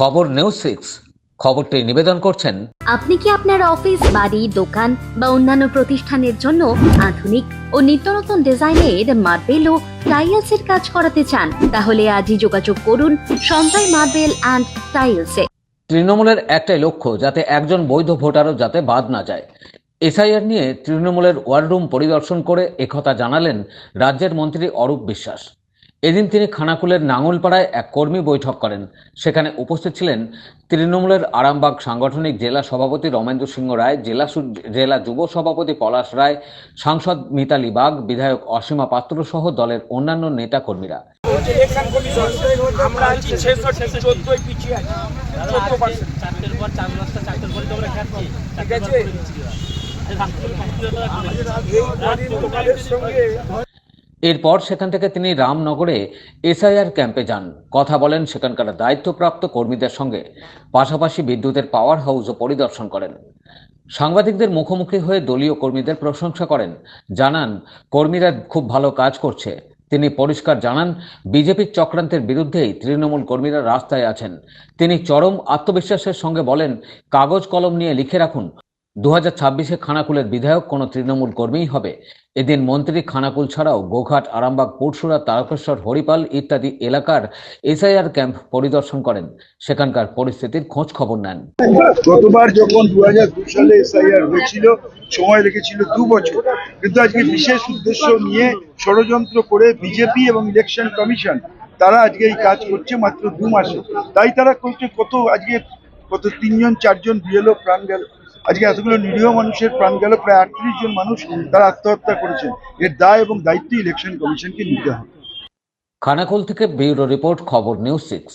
খবর news six খবরটি নিবেদন করছেন আপনি কি আপনার অফিস বাড়ি দোকান বা অন্যান্য প্রতিষ্ঠানের জন্য আধুনিক ও নিত্য নতুন ডিজাইনের মার্বেল ও টাইলসের কাজ করাতে চান? তাহলে আজই যোগাযোগ করুন সঞ্জয় মার্বেল অ্যান্ড টাইলসে তৃণমূলের একটাই লক্ষ্য যাতে একজন বৈধ ভোটারও যাতে বাদ না যায়। এসআইআর নিয়ে তৃণমূলের ওয়াররুম পরিদর্শন করে একথা জানালেন রাজ্যের মন্ত্রী অরূপ বিশ্বাস। এদিন তিনি খানাকুলের নাঙ্গলপাড়ায় এক কর্মী বৈঠক করেন। সেখানে উপস্থিত ছিলেন তৃণমূলের আরামবাগ সাংগঠনিক জেলা সভাপতি রমেন্দ্র সিংহ রায় জেলা জেলা যুব সভাপতি পলাশ রায় সাংসদ মিতালি বাগ বিধায়ক অসীমা পাত্র সহ দলের অন্যান্য নেতা কর্মীরা ঠিক আছে। এরপর সেখান থেকে তিনি রামনগরে এসআইআর ক্যাম্পে যান। কথা বলেন সেখানকার দায়িত্বপ্রাপ্ত কর্মীদের সঙ্গে। পাশাপাশি বিদ্যুতের পাওয়ার হাউসও পরিদর্শন করেন। সাংবাদিকদের মুখোমুখি হয়ে দলীয় কর্মীদের প্রশংসা করেন। জানান, কর্মীরা খুব ভালো কাজ করছে। তিনি পরিষ্কার জানান, বিজেপির চক্রান্তের বিরুদ্ধেই তৃণমূল কর্মীরা রাস্তায় আছেন। তিনি চরম আত্মবিশ্বাসের সঙ্গে বলেন, কাগজ কলম নিয়ে লিখে রাখুন। দু হাজার ছাব্বিশে খানাকুলের বিধায়ক কোনো তৃণমূল কর্মীই হবে। এদিন মন্ত্রী খানাকুল ছাড়াও গোঘাট, আরামবাগ পুরসুরা তারকেশ্বর, হরিপাল ইত্যাদি এলাকার এসআইআর ক্যাম্প পরিদর্শন করেন। সেখানকার পরিস্থিতির খোঁজ খবর নেন। গতবার যখন দু সালে এসআইআর হয়েছিল, সময় লেগেছিল দু বছর। কিন্তু আজকে বিশেষ উদ্দেশ্য নিয়ে ষড়যন্ত্র করে বিজেপি এবং ইলেকশন কমিশন, তারা আজকে এই কাজ করছে মাত্র দু মাসে। তাই তারা করছে কত আজকে কত তিনজন, চারজন বিএলও প্রাণ গেল। আজকে এতগুলো নিরীহ মানুষের প্রাণ গেল, প্রায় আটত্রিশ জন মানুষ তারা আত্মহত্যা করেছেন। এর দায় এবং দায়িত্ব ইলেকশন কমিশনকে নিতে হবে। খানাকুল থেকে ব্যুরো রিপোর্ট, খবর নিউজ সিক্স।